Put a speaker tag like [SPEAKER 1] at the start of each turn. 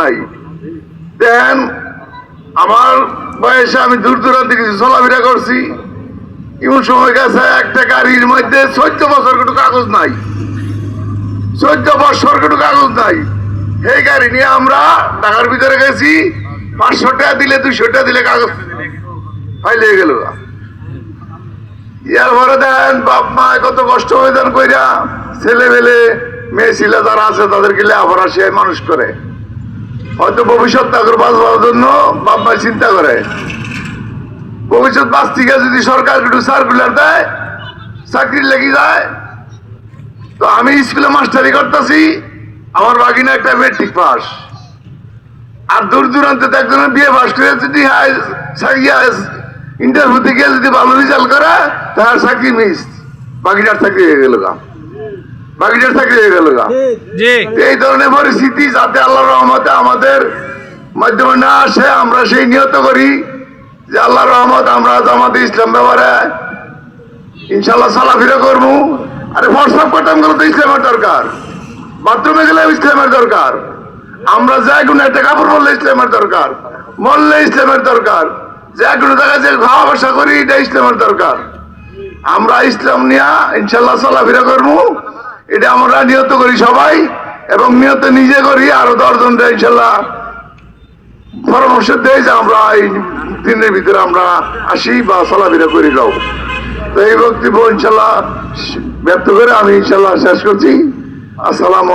[SPEAKER 1] নাই। দেন আমার বয়সে আমি দূর দূরান্তে কিছু চলাফেরা করছি। এমন সময় গেছে একটা গাড়ির মধ্যে চোদ্দ বছর কোনো কাগজ নাই। চোদ্দ বছর কোনো কাগজ নাই। সেই গাড়ি নিয়ে আমরা ঢাকার ভিতরে গেছি। পাঁচশো টাকা দিলে, দুইশো টাকা দিলে কাগজ ফাইলে গেল। ইয়ার পরে দেন, বাপ মা কত কষ্ট হইদান কইরা ছেলে মেয়ে ছেলে, যারা আছে তাদেরকে লেখাপড়া সে মানুষ করে। হয়তো ভবিষ্যৎ তাদের বাঁচবার জন্য বাপ মা চিন্তা করে। ভবিষ্যৎ বাঁচতিকে যদি সরকার একটু সার্কুলার দেয় চাকরি লেগে যায়, তো আমি স্কুলে মাস্টারি করতেছি, আমার বাগিনা একটা মেট্রিক পাস আর দূর দূরান্তে তো একজনের বিয়ে পাস করে যদি ইন্টারভিউতে গিয়ে যদি ভালো রেজাল্ট করে, তার চাকরি মিস বাকিটার চাকরি হয়ে গেল গা। বাকিটার চাকরি হয়ে গেল এই ধরনের পরিস্থিতি যাতে আল্লাহ রহমতে আমাদের মাধ্যমে না আসে আমরা সেই নিয়ত করি যে আল্লাহ রহমত আমরা জামাতে ইসলাম ব্যাপারে ইনশাল্লাহ চলাফেরা করব। আরে হোয়াটসঅ্যাপ করতাম গেলে তো ইসলামের দরকার। বাথরুমে গেলে ইসলামের দরকার। আমরা যাই কোনো একটা কাপড় বললে ইসলামের দরকার। মরলে ইসলামের দরকার। যে কোনো জায়গায় যে খাওয়া বসা করি এটা ইসলামের দরকার। আমরা ইসলাম নিয়ে ইনশাল্লাহ চলাফেরা করব। এটা আমরা নিয়ত করি সবাই, এবং নিয়ত নিজে করি, আরও দশজন ইনশাল্লাহ। পরামর্শ দেয় যে আমরা এই দিনের ভিতরে আমরা আসি বা চলাফেরা করি যাও তো এই বক্তব্য ইনশাল্লাহ ব্যক্ত করে আমি ইনশাল্লাহ শেষ করছি। আসসালাম